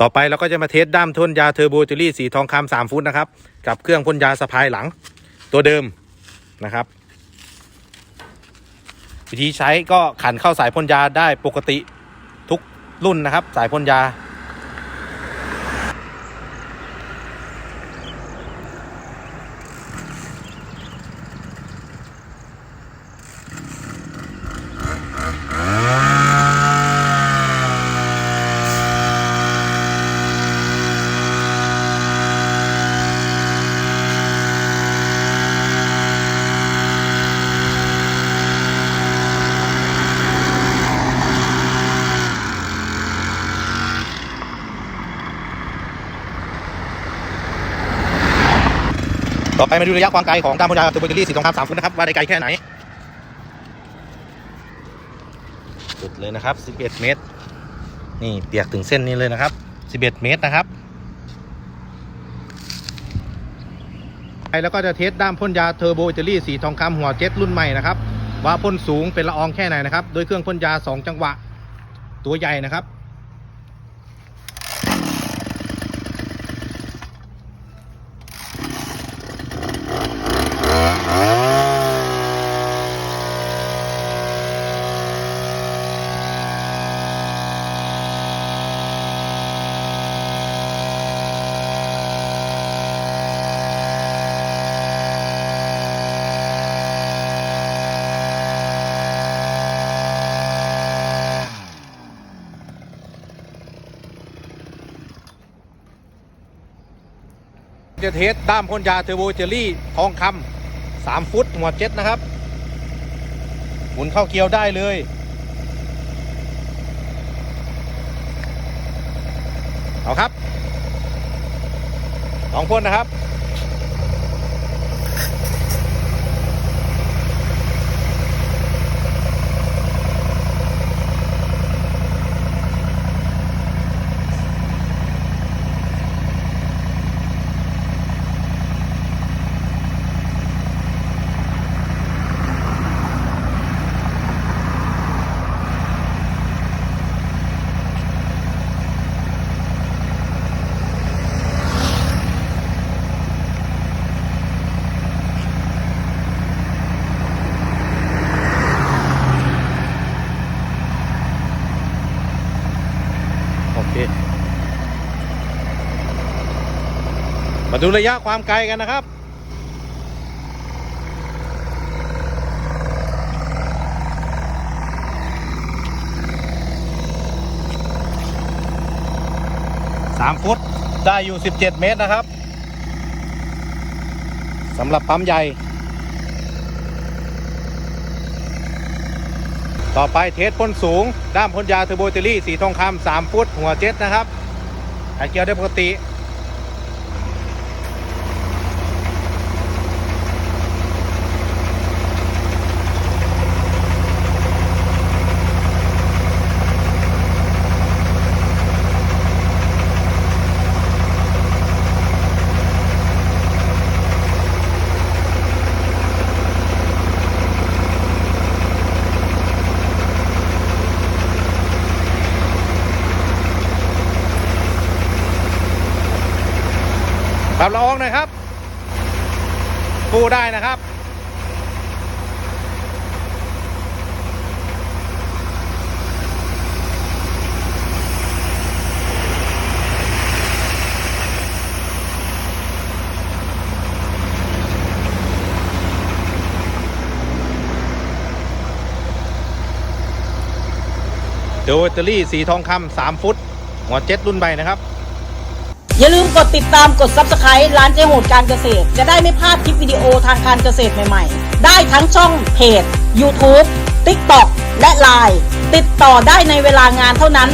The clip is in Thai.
ต่อไปเราก็จะมาเทสด้ามพ่นยาเทอร์โบจูรี่สีทองคำสามฟุตนะครับ กับเครื่องพ่นยาสะพายหลัง ตัวเดิมนะครับ วิธีใช้ก็ขันเข้าสายพ่นยาได้ปกติทุกรุ่นนะครับ สายพ่นยา ต่อไปมาดูระยะความไกลของด้ามพ่นยาเทอร์โบจูรี่สีทองคำสามฟุตนะครับ ว่าได้ไกลแค่ไหน สุดเลยนะครับ11เมตร นี่เปียกถึงเส้นนี้เลยนะครับ11เมตรนะครับไปแล้วก็จะเทสด้ามพ่นยาเทอร์โบอิตาลีสีทองคำหัวเจ็ตรุ่นใหม่นะครับ ว่าพ่นสูงเป็นละอองแค่ไหนนะครับ โดยเครื่องพ่นยา 2 จังหวะตัวใหญ่นะครับ จะเทสด้ามพ่นยาเทอร์โบเจอรี่ทองคำสามฟุตหัวเจ็ดนะครับ หมุนเข้าเกียวได้เลย เอาครับสองพ่นนะครับ มาดูระยะความไกลกันนะครับ สามฟุตได้อยู่ 17 เมตรนะครับสำหรับปั๊มใหญ่ ต่อไปเทสพ่นสูง ด้ามพ่นยาเทอร์โบเตอรี่สีทองคำสามฟุตหัวเจ็ตนะครับหายเกียวได้ปกติ รับละอองหน่อยครับฟูได้นะครับเดอะแบตเตอรี่สีทองคำ3ฟุต หัวเจ็ตรุ่นใบนะครับ อย่าลืมกดติดตามกด subscribe ร้านเจโหดการเกษตร จะได้ไม่พลาดคลิปวิดีโอทางการเกษตรใหม่ๆ ได้ทั้งช่องเพจ YouTube TikTok และ Line ติดต่อได้ในเวลางานเท่านั้น